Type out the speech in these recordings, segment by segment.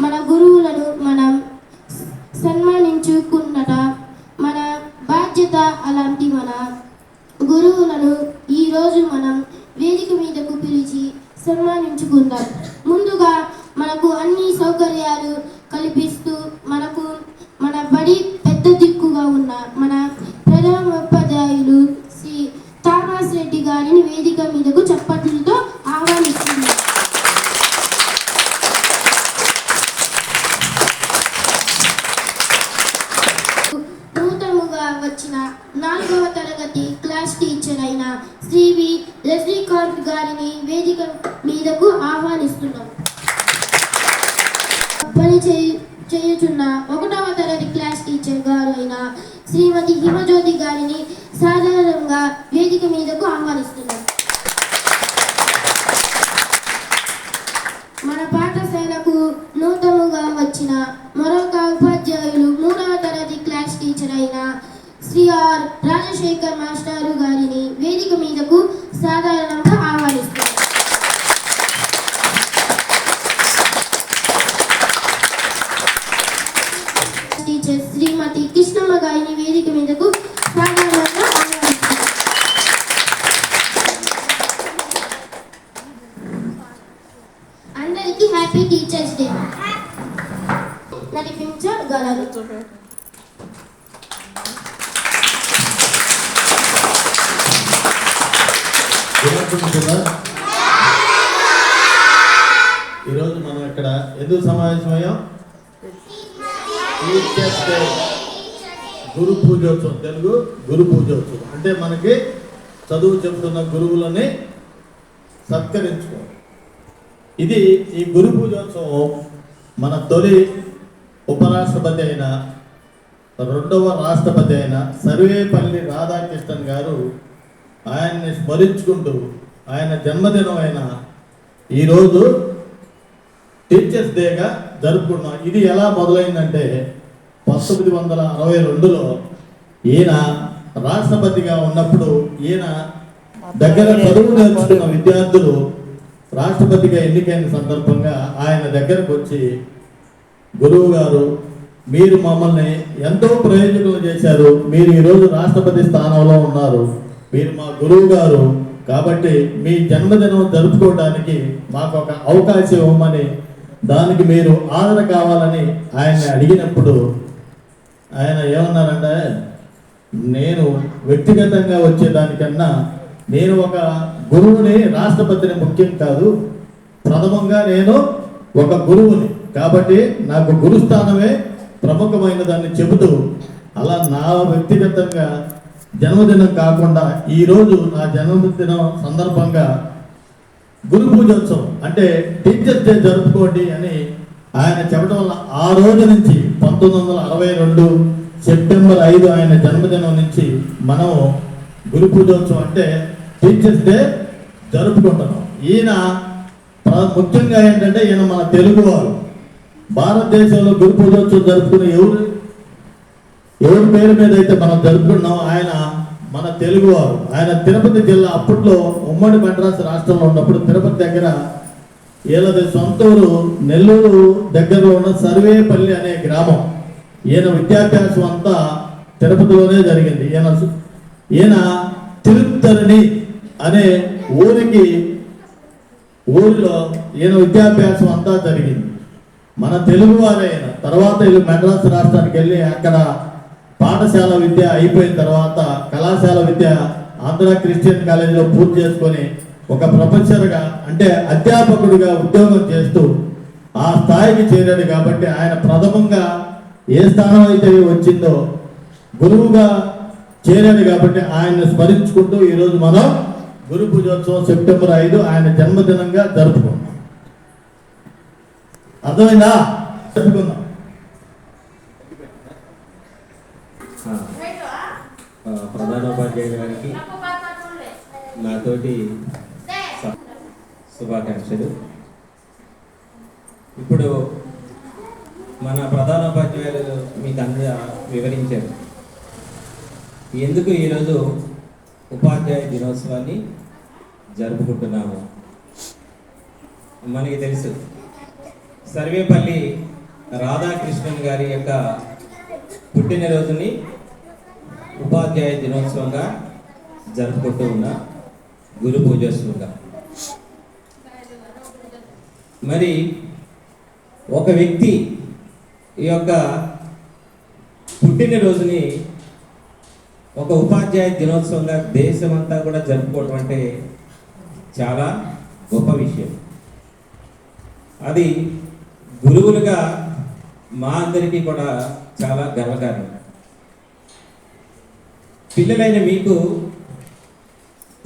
మన గురువులను మనం సన్మానించుకున్నట మన బాధ్యత అలాంటి మన గురువులను ఈరోజు మనం వేదిక మీదకు పిలిచి సన్మానించుకుందాం. ముందుగా మనకు అన్ని సౌకర్యాలు కల్పిస్తూ మనకు మన బడి పెద్ద దిక్కుగా ఉన్న మన పని చేయుచున్న ఒకటవ తరగతి క్లాస్ టీచర్ గారు అయిన శ్రీమతి హిమజ్యోతి గారిని సాధారణంగా వేదిక మీదకు ఆహ్వానిస్తున్నాం. మన పాఠశాలకు నూతనగా వచ్చిన మరొక ఉపాధ్యాయులు మూడవ తరగతి క్లాస్ టీచర్ అయిన శ్రీ ఆర్ రాజశేఖర్ మాస్టారు గారిని వేదిక మీదకు సాధారణంగా ఆహ్వానిస్తున్నారు టీచర్ శ్రీమతి కృష్ణమ్మ గారిని వేదిక మీదకు సాధారణంగా ఆహ్వానిస్తున్నారు అందరికీ హ్యాపీ టీచర్స్ డే నడిపించగలరు ఈరోజు మనం ఇక్కడ ఎందుకు సమావేశమయ్యాం టీచర్స్ డే గురు పూజోత్సవం తెలుగు గురు పూజోత్సవం అంటే మనకి చదువు చెబుతున్న గురువులని సత్కరించుకోవాలి ఇది ఈ గురు పూజోత్సవం మన తొలి ఉపరాష్ట్రపతి అయిన రెండవ రాష్ట్రపతి అయిన సర్వేపల్లి రాధాకృష్ణన్ గారు ఆయన్ని స్మరించుకుంటూ ఆయన జన్మదినం అయిన ఈరోజు టీచర్స్ డేగా జరుపుకున్నాం ఇది ఎలా మొదలైందంటే పంతొమ్మిది వందల అరవై రెండులో ఈయన రాష్ట్రపతిగా ఉన్నప్పుడు ఈయన దగ్గర చదువు నేర్చుకున్న విద్యార్థులు రాష్ట్రపతిగా ఎన్నికైన సందర్భంగా ఆయన దగ్గరకు వచ్చి గురువు గారు మీరు మమ్మల్ని ఎంతో ప్రయోజకులు చేశారు. మీరు ఈరోజు రాష్ట్రపతి స్థానంలో ఉన్నారు. మీరు మా గురువు గారు కాబట్టి మీ జన్మదినం జరుపుకోవడానికి మాకు ఒక అవకాశం ఇవ్వమని దానికి మీరు ఆదర కావాలని ఆయన్ని అడిగినప్పుడు ఆయన ఏమన్నారంటే నేను వ్యక్తిగతంగా వచ్చేదానికన్నా నేను ఒక గురువుని రాష్ట్రపతిని ముఖ్యం కాదు. ప్రథమంగా నేను ఒక గురువుని. కాబట్టి నాకు గురుస్థానమే దాన్ని చెబుతూ అలా నా వ్యక్తిగతంగా జన్మదినం కాకుండా ఈరోజు నా జన్మదినం సందర్భంగా గురు పూజోత్సవం అంటే టీచర్స్ డే జరుపుకోండి అని ఆయన చెప్పడం వల్ల ఆ రోజు నుంచి పంతొమ్మిది వందల అరవై రెండు సెప్టెంబర్ ఐదు ఆయన జన్మదినం నుంచి మనం గురు పూజోత్సవం అంటే టీచర్స్ డే జరుపుకుంటున్నాం. ఈయన ముఖ్యంగా ఏంటంటే ఈయన మన తెలుగువారు. భారతదేశంలో గురు పూజోత్సవం జరుపుకునే ఎవరు? ఎవరి పేరు మీద అయితే మనం జరుపుకున్నాం ఆయన మన తెలుగువారు. ఆయన తిరుపతి జిల్లా అప్పట్లో ఉమ్మడి మద్రాసు రాష్ట్రంలో ఉన్నప్పుడు తిరుపతి దగ్గర వీళ్ళది సొంత ఊరు నెల్లూరు దగ్గరలో ఉన్న సర్వేపల్లి అనే గ్రామం. ఈయన విద్యాభ్యాసం అంతా తిరుపతిలోనే జరిగింది. ఈయన ఈయన తిరుత్తరిణి అనే ఊరికి ఊరిలో ఈయన విద్యాభ్యాసం అంతా జరిగింది. మన తెలుగు వారైన తర్వాత వీళ్ళు మెడ్రాస్ రాష్ట్రానికి వెళ్ళి అక్కడ పాఠశాల విద్య అయిపోయిన తర్వాత కళాశాల విద్య ఆంధ్ర క్రిస్టియన్ కాలేజీలో పూర్తి చేసుకొని ఒక ప్రొఫెసర్గా అంటే అధ్యాపకుడిగా ఉద్యోగం చేస్తూ ఆ స్థాయికి చేరాడు కాబట్టి ఆయన ప్రథమంగా ఏ స్థానం అయితే వచ్చిందో గురువుగా చేరాడు కాబట్టి ఆయన్ని స్మరించుకుంటూ ఈరోజు మనం గురు పూజోత్సవం సెప్టెంబర్ ఐదు ఆయన జన్మదినంగా జరుపుకున్నాం అర్థమైందా? చెప్పుకుందాం. ఆ, గారికి నాతోటి శుభాకాంక్షలు. ఇప్పుడు మన ప్రధానోపాధ్యాయులు మీకు అంద వివరించారు. ఎందుకు ఈరోజు ఉపాధ్యాయ దినోత్సవాన్ని జరుపుకుంటున్నాము. మనకి తెలుసు. సర్వేపల్లి రాధాకృష్ణన్ గారి యొక్క పుట్టినరోజుని ఉపాధ్యాయ దినోత్సవంగా జరుపుకుంటూ ఉన్న గురు పూజోత్సవంగా మరి ఒక వ్యక్తి ఈ యొక్క పుట్టినరోజుని ఒక ఉపాధ్యాయ దినోత్సవంగా దేశమంతా కూడా జరుపుకోవటం అంటే చాలా గొప్ప విషయం. అది గురువులుగా మా అందరికీ కూడా చాలా గర్వకారణం. పిల్లలైన మీకు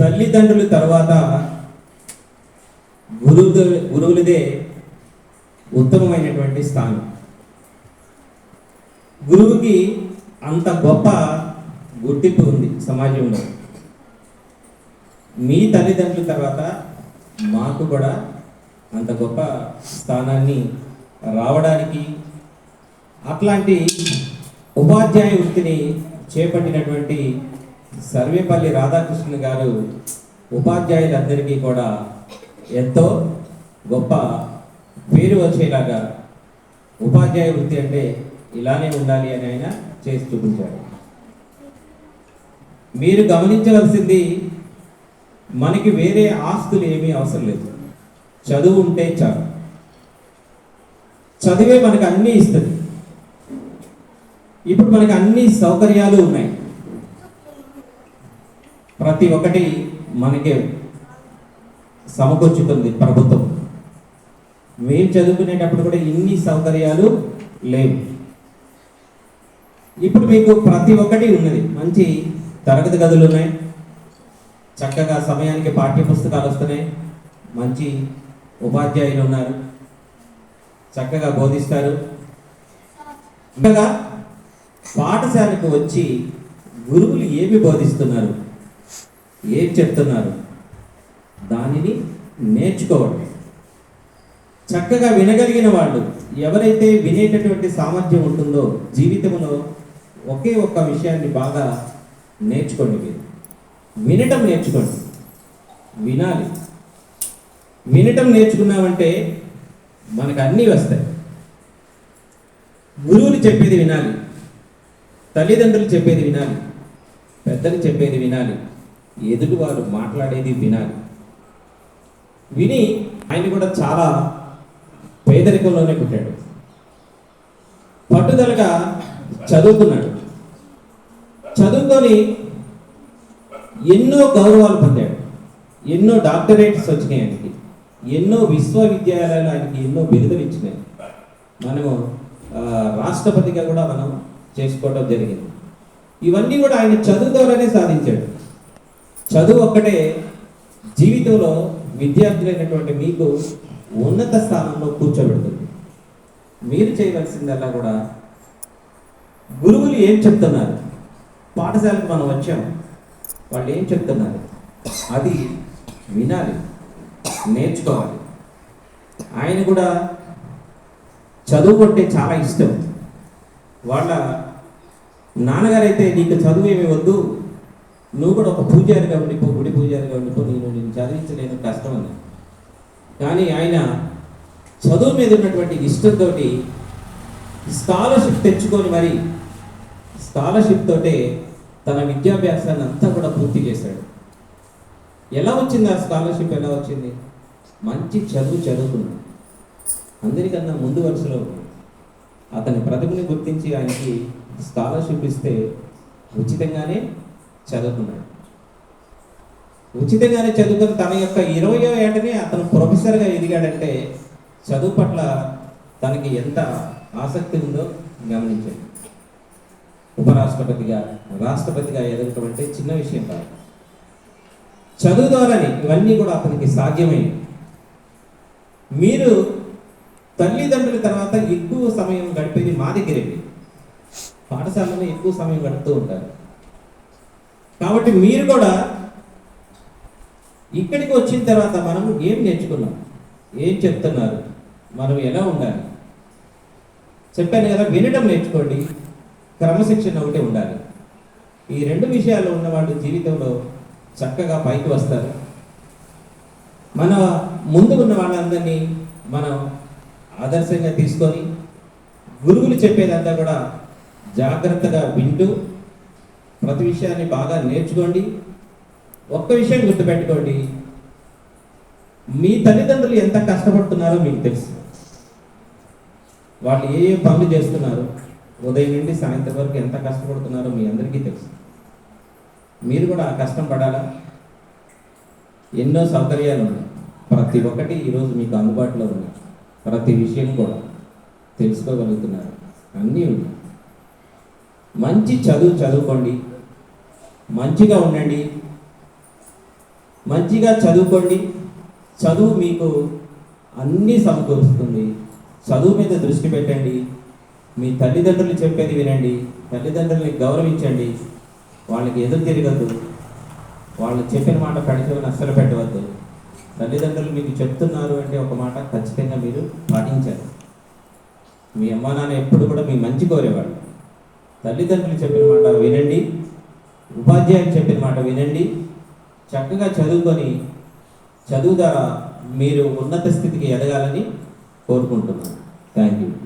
తల్లిదండ్రుల తర్వాత గురువు గురువులదే ఉత్తమమైనటువంటి స్థానం. గురువుకి అంత గొప్ప గుర్తింపు ఉంది సమాజంలో. మీ తల్లిదండ్రుల తర్వాత మాకు కూడా అంత గొప్ప స్థానాన్ని రావడానికి అట్లాంటి ఉపాధ్యాయ వృత్తిని చేపట్టినటువంటి సర్వేపల్లి రాధాకృష్ణ గారు ఉపాధ్యాయులందరికీ కూడా ఎంతో గొప్ప పేరు వచ్చేలాగా ఉపాధ్యాయ వృత్తి అంటే ఇలానే ఉండాలి అని ఆయన చేసి చూపించారు. మీరు గమనించవలసింది మనకి వేరే ఆస్తులు ఏమీ అవసరం లేదు. చదువు ఉంటే చాలు. చదివే మనకు అన్నీ ఇస్తుంది. ఇప్పుడు మనకి అన్ని సౌకర్యాలు ఉన్నాయి. ప్రతి ఒక్కటి మనకి సమకూర్చుతుంది ప్రభుత్వం. మేము చదువుకునేటప్పుడు కూడా ఇన్ని సౌకర్యాలు లేవు. ఇప్పుడు మీకు ప్రతి ఒక్కటి ఉన్నది. మంచి తరగతి గదులు ఉన్నాయి. చక్కగా సమయానికి పాఠ్య పుస్తకాలు వస్తున్నాయి. మంచి ఉపాధ్యాయులు ఉన్నారు. చక్కగా బోధిస్తారు. ఇంకా పాఠశాలకు వచ్చి గురువులు ఏమి బోధిస్తున్నారు? ఏం చెప్తున్నారు? దానిని నేర్చుకోవడం చక్కగా వినగలిగిన వాళ్ళు ఎవరైతే వినేటటువంటి సామర్థ్యం ఉంటుందో జీవితంలో ఒకే ఒక్క విషయాన్ని బాగా నేర్చుకోండి మీరు. వినటం నేర్చుకోండి. వినాలి. వినటం నేర్చుకున్నామంటే మనకు అన్నీ వస్తాయి. గురువులు చెప్పేది వినాలి. తల్లిదండ్రులు చెప్పేది వినాలి. పెద్దలు చెప్పేది వినాలి. ఎదుటి వారు మాట్లాడేది వినాలి. విని ఆయన కూడా చాలా పేదరికంలోనే పుట్టాడు. పట్టుదలగా చదువుకున్నాడు. చదువుకొని ఎన్నో గౌరవాలు పొందాడు. ఎన్నో డాక్టరేట్స్ వచ్చినాయి ఆయనకి. ఎన్నో విశ్వవిద్యాలయాలు ఆయనకి ఎన్నో బిరుదలు ఇచ్చినాయి. మనము రాష్ట్రపతిగా కూడా మనం చేసుకోవడం జరిగింది. ఇవన్నీ కూడా ఆయన చదువు ద్వారానే సాధించాడు. చదువు ఒక్కటే జీవితంలో విద్యార్థులైనటువంటి మీకు ఉన్నత స్థానంలో కూర్చోబెడుతుంది. మీరు చేయవలసిందల్లా కూడా గురువులు ఏం చెప్తున్నారు? పాఠశాలకు మనం వచ్చాం వాళ్ళు ఏం చెప్తున్నారు? అది వినాలి నేర్చుకోవాలి. ఆయన కూడా చదువు కొట్టే చాలా ఇష్టం. వాళ్ళ నాన్నగారు అయితే నీకు చదువు ఏమి వద్దు నువ్వు కూడా ఒక పూజారిగా ఉండిపో గుడి పూజారిగా ఉండిపో నేను నేను చదివించలేను కష్టం అని. కానీ ఆయన చదువు మీద ఉన్నటువంటి ఇష్టంతో స్కాలర్షిప్ తెచ్చుకొని మరి స్కాలర్షిప్ తోటే తన విద్యాభ్యాసాన్ని అంతా కూడా పూర్తి చేశాడు. ఎలా వచ్చింది ఆ స్కాలర్షిప్? ఎలా వచ్చింది? మంచి చదువు చదువుకున్నాడు. అందరికన్నా ముందు వరుసలో అతని ప్రతిభని గుర్తించి ఆయనకి స్కాలర్షిప్ ఇస్తే ఉచితంగానే చదువుకున్నాడు. ఉచితంగానే చదువుకుని తన యొక్క ఇరవయో ఏటనే అతను ప్రొఫెసర్గా ఎదిగాడంటే చదువు పట్ల తనకి ఎంత ఆసక్తి ఉందో గమనించండి. ఉపరాష్ట్రపతిగా రాష్ట్రపతిగా ఎదగటం అంటే చిన్న విషయం కాదు. చదువు ద్వారానే ఇవన్నీ కూడా అతనికి సాధ్యమైనవి మీరు తల్లిదండ్రుల తర్వాత ఎక్కువ సమయం గడిపేది మా దగ్గరే. పాఠశాలలో ఎక్కువ సమయం గడుపుతూ ఉంటారు. కాబట్టి మీరు కూడా ఇక్కడికి వచ్చిన తర్వాత మనం ఏం నేర్చుకున్నాం? ఏం చెప్తున్నారు? మనం ఎలా ఉండాలి? చెప్పాను కదా వినడం నేర్చుకోండి. క్రమశిక్షణ ఒకటే ఉండాలి. ఈ రెండు విషయాలు ఉన్నవాళ్ళు జీవితంలో చక్కగా పైకి వస్తారు. మన ముందు ఉన్న వాళ్ళందరినీ మనం ఆదర్శంగా తీసుకొని గురువులు చెప్పేదంతా కూడా జాగ్రత్తగా వింటూ ప్రతి విషయాన్ని బాగా నేర్చుకోండి. ఒక్క విషయం గుర్తుపెట్టుకోండి. మీ తల్లిదండ్రులు ఎంత కష్టపడుతున్నారో మీకు తెలుసు. వాళ్ళు ఏ ఏ పనులు చేస్తున్నారు. ఉదయం నుండి సాయంత్రం వరకు ఎంత కష్టపడుతున్నారో మీ అందరికీ తెలుసు. మీరు కూడా ఆ కష్టం పడాలా? ఎన్నో సౌకర్యాలు ఉన్నాయి. ప్రతి ఒక్కటి ఈరోజు మీకు అందుబాటులో ఉన్నాయి. ప్రతి విషయం కూడా తెలుసుకోగలుగుతున్నారు. అన్నీ ఉన్నాయి. మంచి చదువు చదువుకోండి. మంచిగా ఉండండి. మంచిగా చదువుకోండి. చదువు మీకు అన్నీ సమకూరుస్తుంది. చదువు మీద దృష్టి పెట్టండి. మీ తల్లిదండ్రులు చెప్పేది వినండి తల్లిదండ్రుల్ని గౌరవించండి. వాళ్ళకి ఎదురు తిరగద్దు. వాళ్ళు చెప్పిన మాట పెడచమని అస్సలు పెట్టవద్దు. తల్లిదండ్రులు మీకు చెప్తున్నారు అంటే ఒక మాట ఖచ్చితంగా మీరు పాటించాలి. మీ అమ్మా నాన్న ఎప్పుడు కూడా మీ మంచి కోరేవాళ్ళు. తల్లిదండ్రులు చెప్పిన మాట వినండి ఉపాధ్యాయులు చెప్పిన మాట వినండి. చక్కగా చదువుకొని చదువు ద్వారా మీరు ఉన్నత స్థితికి ఎదగాలని కోరుకుంటున్నాను. Thank you.